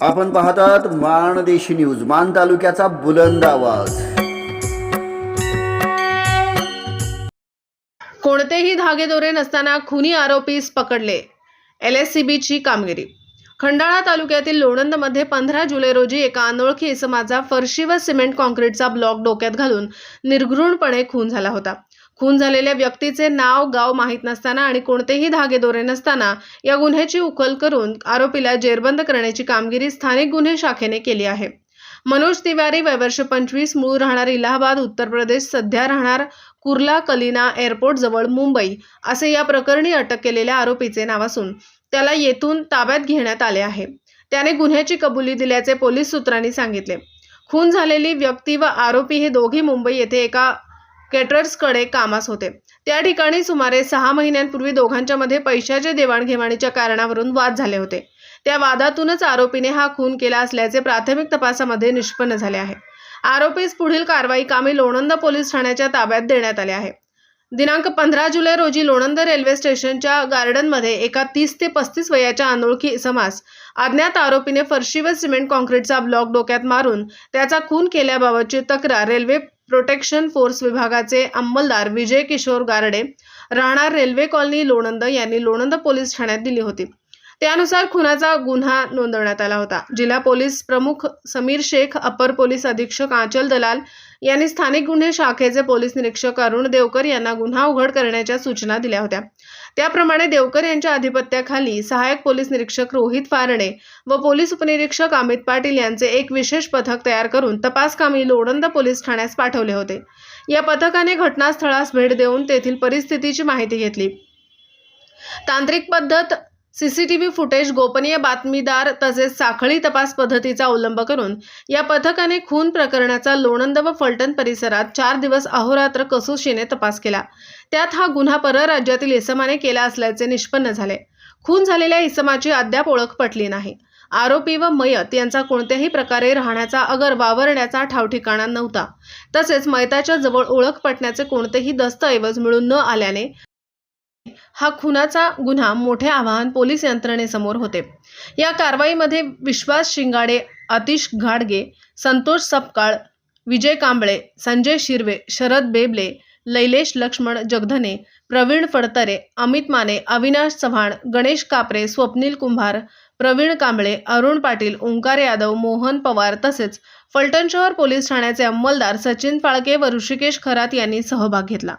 आपण पाहतात माणदेशी न्यूज मान तालुक्याचा बुलंद आवाज. कोणतेही धागेदोरे नसताना खुनी आरोपीस पकडले. एल एस सी बीची कामगिरी. खंडाळा तालुक्यातील लोणंदमध्ये पंधरा जुलै रोजी एका अनोळखी इसमाचा फरशी व सिमेंट कॉन्क्रीटचा ब्लॉक डोक्यात घालून निर्घृणपणे खून झाला होता. खून झालेल्या व्यक्तीचे नाव गाव माहीत नसताना आणि कोणतेही धागेदोरे नसताना या गुन्ह्याची उकल करून आरोपीला जेरबंद करण्याची कामगिरी स्थानिक गुन्हे शाखेने केली आहे. मनोज तिवारी वयवर्ष पंचवीस मूळ राहणार इलाहाबाद उत्तर प्रदेश सध्या राहणार कुर्ला कलिना एअरपोर्ट जवळ मुंबई असे या प्रकरणी अटक केलेल्या आरोपीचे नाव असून त्याला येथून ताब्यात घेण्यात आले आहे. त्याने गुन्ह्याची कबुली दिल्याचे पोलीस सूत्रांनी सांगितले. खून झालेली व्यक्ती व आरोपी हे दोघे मुंबई येथे एका केटरर्सकडे कामास होते. त्या ठिकाणी सुमारे सहा महिन्यांपूर्वी दोघांच्या मध्ये पैशाचे देवाणघेवाणीच्या कारणावरून वाद झाले होते. त्या वादातूनच आरोपीने हा खून केला असल्याचे प्राथमिक तपासामध्ये निष्पन्न झाले आहे. आरोपीस पुढील कारवाई कामी लोणंद पोलीस ठाण्याच्या ताब्यात देण्यात आले आहे. दिनांक पंधरा जुलै रोजी लोणंद रेल्वे स्टेशनच्या गार्डनमध्ये एका तीस ते पस्तीस वयाच्या अनोळखी समास अज्ञात आरोपीने फरशी व सिमेंट कॉन्क्रीटचा ब्लॉक डोक्यात मारून त्याचा खून केल्याबाबतची तक्रार रेल्वे प्रोटेक्शन फोर्स विभागाचे अंमलदार विजय किशोर गारडे राहणार रेल्वे कॉलनी लोणंद यांनी लोणंद पोलीस ठाण्यात दिली होती. त्यानुसार खुनाचा गुन्हा नोंदवण्यात आला होता. जिल्हा पोलीस प्रमुख समीर शेख अपर पोलीस अधीक्षक आंचल दलाल यांनी स्थानिक गुन्हे शाखेचे पोलीस निरीक्षक अरुण देवकर यांना गुन्हा उघड करण्याच्या सूचना दिल्या होत्या. त्याप्रमाणे देवकर यांच्या अधिपत्याखाली सहाय्यक पोलीस निरीक्षक रोहित फारणे व पोलीस उपनिरीक्षक अमित पाटील यांचे एक विशेष पथक तयार करून तपासकामी लोणंद पोलीस ठाण्यास पाठवले होते. या पथकाने घटनास्थळास भेट देऊन तेथील परिस्थितीची माहिती घेतली. तांत्रिक पद्धत सीसीटीव्ही फुटेज गोपनीय बातमीदार तसेच साखळी तपास पद्धतीचा अवलंब करून या पथकाने खून प्रकरणाचा लोणंद व फलटण परिसरात चार दिवस अहोरात्र कसोशीने तपास केला. त्यात हा गुन्हा परराज्यातील इसमाने केला असल्याचे निष्पन्न झाले. खून झालेल्या इसमाची अद्याप ओळख पटली नाही. आरोपी व मयत यांचा कोणत्याही प्रकारे राहण्याचा अगर वावरण्याचा ठावठिकाणा नव्हता. तसेच मयताच्या जवळ ओळख पटण्याचे कोणतेही दस्तऐवज मिळून न आल्याने हा खुनाचा गुन्हा मोठे आव्हान पोलीस यंत्रणेसमोर होते. या कारवाईमध्ये विश्वास शिंगाडे आतिश घाडगे संतोष सपकाळ विजय कांबळे संजय शिर्वे शरद बेबले लैलेश लक्ष्मण जगधने प्रवीण फडतरे अमित माने अविनाश चव्हाण गणेश कापरे स्वप्नील कुंभार प्रवीण कांबळे अरुण पाटील ओंकार यादव मोहन पवार तसेच फलटण शहर पोलीस ठाण्याचे अंमलदार सचिन फाळके व ऋषिकेश खरात यांनी सहभाग घेतला.